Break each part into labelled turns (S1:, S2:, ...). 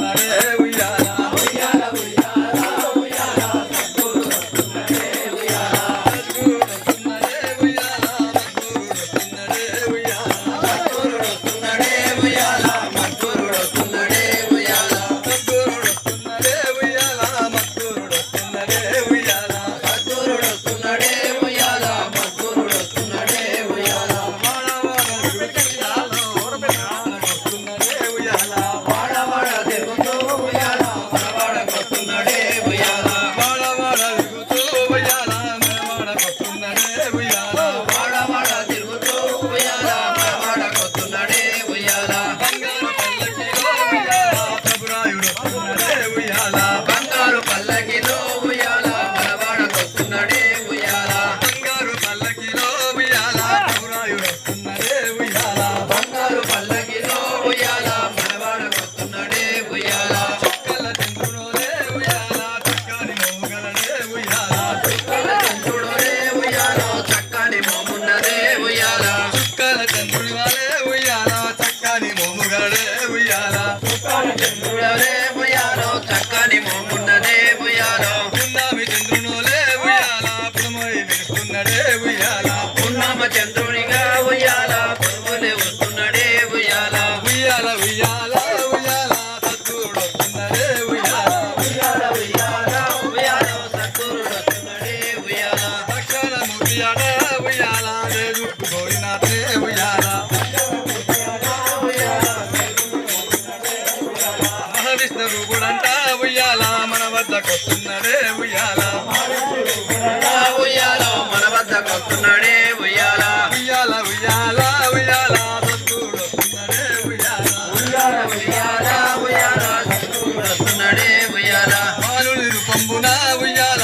S1: Nazareth. Gracias. Vishnu రూపుడంతా ఉయ్యాల మన వద్దకొస్తున్నాడే ఉయ్యాల.
S2: ఉయ్యాల మన వద్దకొస్తున్నాడే ఉయ్యాల
S1: ఉయ్యాల ఉయ్యాల ఉయ్యాల ఉయ్యాల.
S2: ఉయ్యాల ఉయ్యాల ఉయ్యాల సద్గుడొస్తున్నాడే ఉయ్యాల.
S1: బాలుని రూపంబున ఉయ్యాల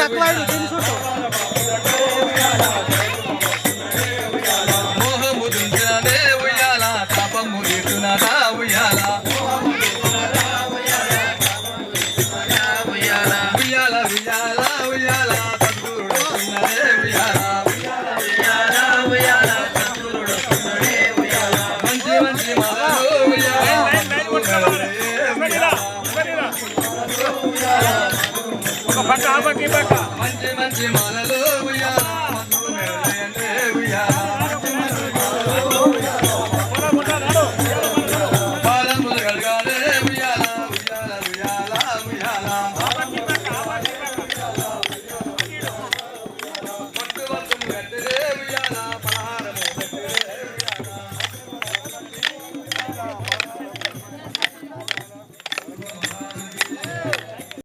S1: నక్కలాడు దీన్ని చూడు. మోహము దుంజనే ఉయ్యాల. తపము దితునదా ఉయ్యాల
S3: Yeah. పక్క పక్క
S1: మంచి మంచి మాలలు ఉయ్యాల